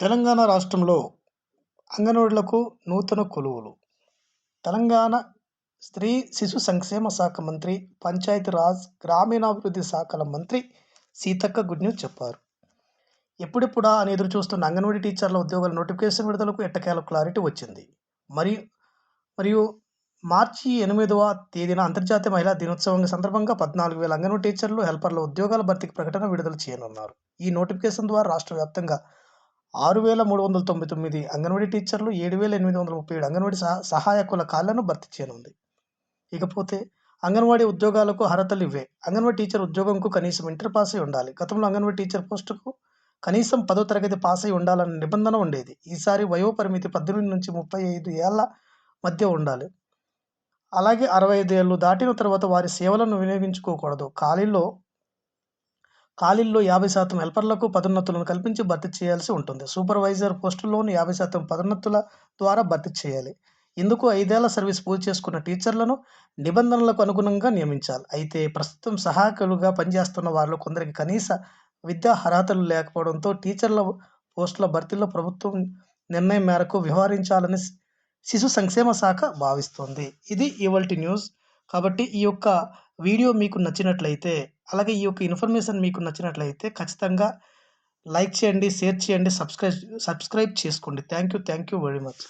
తెలంగాణ రాష్ట్రంలో అంగన్వాడీలకు నూతన కొలువులు. తెలంగాణ స్త్రీ శిశు సంక్షేమ శాఖ మంత్రి పంచాయతీరాజ్ గ్రామీణాభివృద్ధి శాఖల మంత్రి సీతక్క గుడ్ న్యూస్ చెప్పారు. ఎప్పుడెప్పుడా అని ఎదురు చూస్తున్న అంగన్వాడీ టీచర్ల ఉద్యోగాల నోటిఫికేషన్ విడుదలకు ఎట్టకేల క్లారిటీ వచ్చింది. మరియు మరియు మార్చి ఎనిమిదవ తేదీన అంతర్జాతీయ మహిళా దినోత్సవం సందర్భంగా పద్నాలుగు వేల అంగన్వాడీ టీచర్లు హెల్పర్ల ఉద్యోగాల భర్తీకి ప్రకటన విడుదల చేయనున్నారు. ఈ నోటిఫికేషన్ ద్వారా రాష్ట్ర వ్యాప్తంగా ఆరు వేల మూడు వందల తొంభై తొమ్మిది అంగన్వాడీ టీచర్లు ఏడు వేల ఎనిమిది వందల ముప్పై ఏడు అంగన్వాడీ సహ సహాయకుల ఖాళీలను భర్తీ చేయనుంది. ఇకపోతే అంగన్వాడీ ఉద్యోగాలకు అర్హతలు ఇవే. అంగన్వాడీ టీచర్ ఉద్యోగంకు కనీసం ఇంటర్ పాస్ అయి ఉండాలి. గతంలో అంగన్వాడీ టీచర్ పోస్టుకు కనీసం పదో తరగతి పాస్ అయి ఉండాలన్న నిబంధన ఉండేది. ఈసారి వయో పరిమితి పద్దెనిమిది నుంచి ముప్పై ఐదు ఏళ్ళ మధ్య ఉండాలి. అలాగే అరవై ఐదు ఏళ్ళు దాటిన తర్వాత వారి సేవలను వినియోగించుకోకూడదు. ఖాళీలో ఖాళీల్లో యాభై శాతం హెల్పర్లకు పదోన్నతులను కల్పించి భర్తీ చేయాల్సి ఉంటుంది. సూపర్వైజర్ పోస్టుల్లోనూ యాభై శాతం పదోన్నతుల ద్వారా భర్తీ చేయాలి. ఇందుకు ఐదేళ్ళ సర్వీస్ పూర్తి చేసుకున్న టీచర్లను నిబంధనలకు అనుగుణంగా నియమించాలి. అయితే ప్రస్తుతం సహాయకులుగా పనిచేస్తున్న వారిలో కొందరికి కనీస విద్యా అర్హతలు లేకపోవడంతో టీచర్ల పోస్టుల భర్తీలో ప్రభుత్వం నిర్ణయం మేరకు వ్యవహరించాలని శిశు సంక్షేమ శాఖ భావిస్తోంది. ఇది ఇవాల్టి న్యూస్. కాబట్టి ఈ యొక్క వీడియో మీకు నచ్చినట్లయితే అలాగే ఈ యొక్క ఇన్ఫర్మేషన్ మీకు నచ్చినట్లయితే ఖచ్చితంగా లైక్ చేయండి షేర్ చేయండి సబ్స్క్రైబ్ సబ్స్క్రైబ్ చేసుకోండి. Thank you thank you very much.